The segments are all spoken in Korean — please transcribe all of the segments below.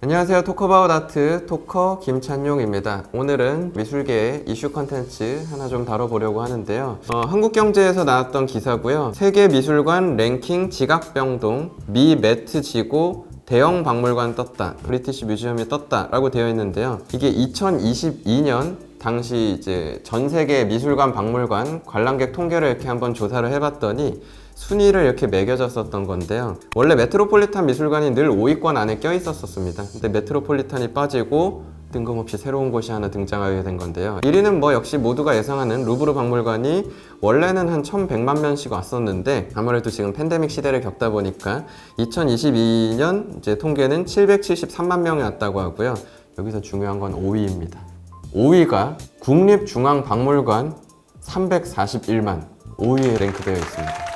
안녕하세요. 토커바웃 아트 토커 김찬용입니다. 오늘은 미술계의 이슈 컨텐츠 하나 좀 다뤄보려고 하는데요. 어, 한국경제에서 나왔던 기사고요. 세계 미술관 랭킹 지각병동 미 매트 지고 대형 박물관 떴다. 브리티시 뮤지엄이 떴다 라고 되어 있는데요. 이게 2022년 당시 이제 전 세계 미술관 박물관 관람객 통계를 이렇게 한번 조사를 해봤더니 순위를 이렇게 매겨졌었던 건데요. 원래 메트로폴리탄 미술관이 늘 5위권 안에 껴 있었었습니다. 근데 메트로폴리탄이 빠지고 뜬금없이 새로운 곳이 하나 등장하게 된 건데요. 1위는 뭐 역시 모두가 예상하는 루브르 박물관이 원래는 한 1100만 명씩 왔었는데 아무래도 지금 팬데믹 시대를 겪다 보니까 2022년 이제 통계는 773만 명이 왔다고 하고요. 여기서 중요한 건 5위입니다. 5위가 국립중앙박물관 341만 5위에 랭크되어 있습니다.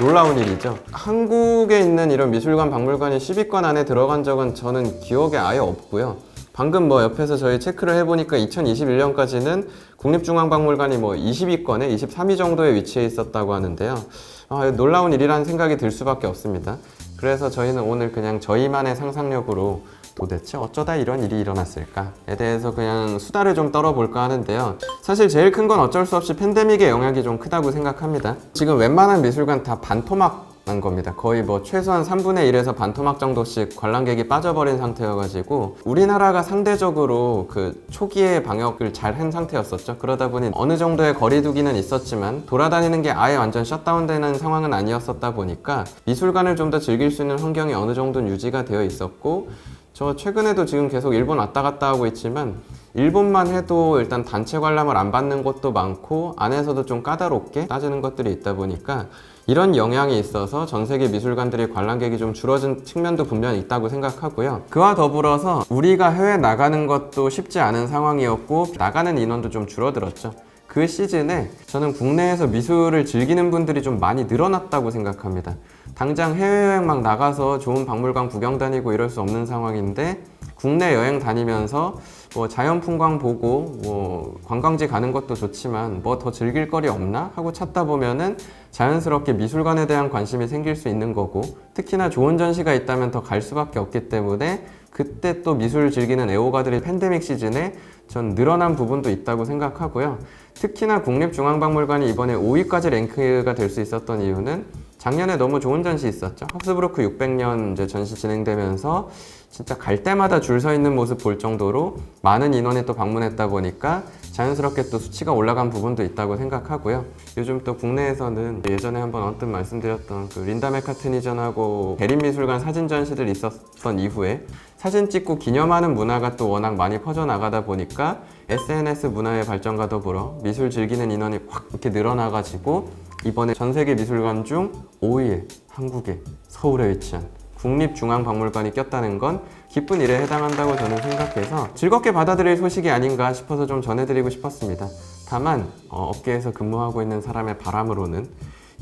놀라운 일이죠. 한국에 있는 이런 미술관, 박물관이 10위권 안에 들어간 적은 저는 기억에 아예 없고요. 방금 뭐 옆에서 저희 체크를 해보니까 2021년까지는 국립중앙박물관이 뭐 20위권에 23위 정도에 위치해 있었다고 하는데요. 아, 놀라운 일이라는 생각이 들 수밖에 없습니다. 그래서 저희는 오늘 그냥 저희만의 상상력으로 도대체 어쩌다 이런 일이 일어났을까에 대해서 그냥 수다를 좀 떨어볼까 하는데요. 사실 제일 큰 건 어쩔 수 없이 팬데믹의 영향이 좀 크다고 생각합니다. 지금 웬만한 미술관 다 반토막 난 겁니다. 거의 뭐 최소한 3분의 1에서 반토막 정도씩 관람객이 빠져버린 상태여가지고 우리나라가 상대적으로 그 초기에 방역을 잘 한 상태였었죠. 그러다 보니 어느 정도의 거리두기는 있었지만 돌아다니는 게 아예 완전 셧다운되는 상황은 아니었었다 보니까 미술관을 좀 더 즐길 수 있는 환경이 어느 정도는 유지가 되어 있었고 저 최근에도 지금 계속 일본 왔다 갔다 하고 있지만 일본만 해도 일단 단체 관람을 안 받는 곳도 많고 안에서도 좀 까다롭게 따지는 것들이 있다 보니까 이런 영향이 있어서 전 세계 미술관들의 관람객이 좀 줄어든 측면도 분명히 있다고 생각하고요. 그와 더불어서 우리가 해외 나가는 것도 쉽지 않은 상황이었고 나가는 인원도 좀 줄어들었죠. 그 시즌에 저는 국내에서 미술을 즐기는 분들이 좀 많이 늘어났다고 생각합니다. 당장 해외여행 막 나가서 좋은 박물관 구경 다니고 이럴 수 없는 상황인데 국내 여행 다니면서 뭐 자연 풍광 보고 뭐 관광지 가는 것도 좋지만 뭐 더 즐길 거리 없나 하고 찾다 보면은 자연스럽게 미술관에 대한 관심이 생길 수 있는 거고 특히나 좋은 전시가 있다면 더 갈 수밖에 없기 때문에 그때 또 미술을 즐기는 애호가들이 팬데믹 시즌에 전 늘어난 부분도 있다고 생각하고요. 특히나 국립중앙박물관이 이번에 5위까지 랭크가 될 수 있었던 이유는 작년에 너무 좋은 전시 있었죠. 헉스브루크 600년 이제 전시 진행되면서 진짜 갈 때마다 줄 서 있는 모습 볼 정도로 많은 인원이 또 방문했다 보니까 자연스럽게 또 수치가 올라간 부분도 있다고 생각하고요. 요즘 또 국내에서는 예전에 한번 언뜻 말씀드렸던 그 린다 메카트니전하고 대림미술관 사진 전시들 있었던 이후에 사진 찍고 기념하는 문화가 또 워낙 많이 퍼져나가다 보니까 SNS 문화의 발전과 더불어 미술 즐기는 인원이 확 이렇게 늘어나가지고 이번에 전 세계 미술관 중 5위에 한국에 서울에 위치한 국립중앙박물관이 꼈다는 건 기쁜 일에 해당한다고 저는 생각해서 즐겁게 받아들일 소식이 아닌가 싶어서 좀 전해드리고 싶었습니다. 다만 어, 업계에서 근무하고 있는 사람의 바람으로는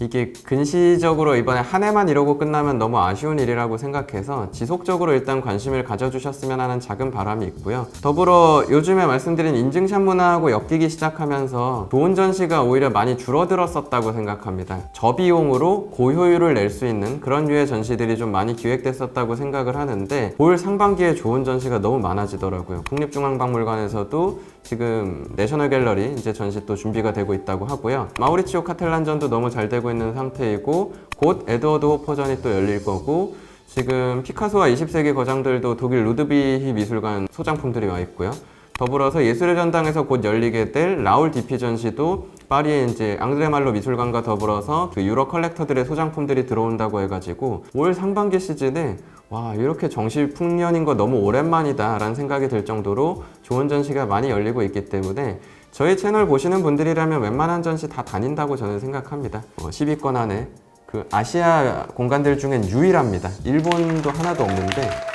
이게 근시적으로 이번에 한 해만 이러고 끝나면 너무 아쉬운 일이라고 생각해서 지속적으로 일단 관심을 가져주셨으면 하는 작은 바람이 있고요. 더불어 요즘에 말씀드린 인증샷 문화하고 엮이기 시작하면서 좋은 전시가 오히려 많이 줄어들었었다고 생각합니다. 저비용으로 고효율을 낼 수 있는 그런 류의 전시들이 좀 많이 기획됐었다고 생각을 하는데 올 상반기에 좋은 전시가 너무 많아지더라고요. 국립중앙박물관에서도 지금 내셔널 갤러리 이제 전시 또 준비가 되고 있다고 하고요. 마우리치오 카텔란전도 너무 잘 되고 있는 상태이고 곧 에드워드 호퍼전이 또 열릴 거고 지금 피카소와 20세기 거장들도 독일 루드비히 미술관 소장품들이 와 있고요. 더불어서 예술의 전당에서 곧 열리게 될 라울 디피 전시도 파리에 이제 앙드레 말로 미술관과 더불어서 그 유럽 컬렉터들의 소장품들이 들어온다고 해가지고 올 상반기 시즌에 와 이렇게 정시 풍년인 거 너무 오랜만이다 라는 생각이 들 정도로 좋은 전시가 많이 열리고 있기 때문에 저희 채널 보시는 분들이라면 웬만한 전시 다 다닌다고 저는 생각합니다. 어, 10위권 안에 그 아시아 공간들 중엔 유일합니다. 일본도 하나도 없는데 어,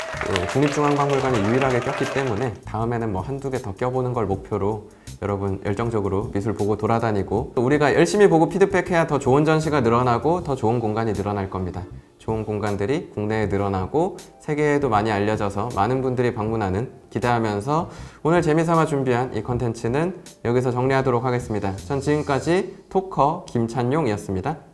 국립중앙박물관이 유일하게 꼈기 때문에 다음에는 뭐 한두 개 더 껴보는 걸 목표로 여러분 열정적으로 미술 보고 돌아다니고 또 우리가 열심히 보고 피드백해야 더 좋은 전시가 늘어나고 더 좋은 공간이 늘어날 겁니다. 좋은 공간들이 국내에 늘어나고 세계에도 많이 알려져서 많은 분들이 방문하는 기대하면서 오늘 재미삼아 준비한 이 컨텐츠는 여기서 정리하도록 하겠습니다. 전 지금까지 토커 김찬용이었습니다.